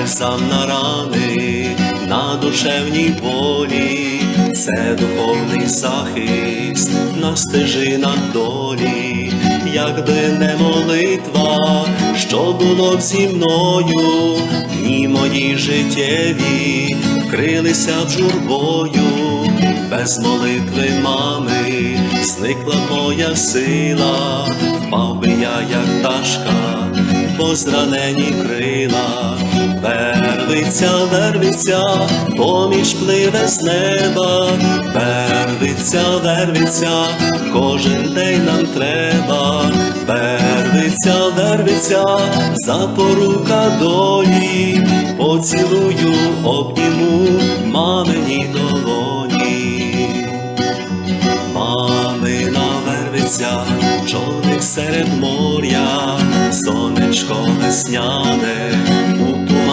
бальзам на рани, на душевній болі, це духовний захист на стежинах долі, якби не молитва, що було б зі мною, дні мої життєві вкрилися б журбою, без молитви мами зникла моя сила, впав би я, як пташка, по зранені крила, вервиться, вервиться, поміч пливе з неба, вервиться, вервиться, кожен день нам треба, вервиться, вервиться, запорука долі, поцілую, обніму мамині долоні. Мамина вервиця, човник серед моря, сонечко весняне,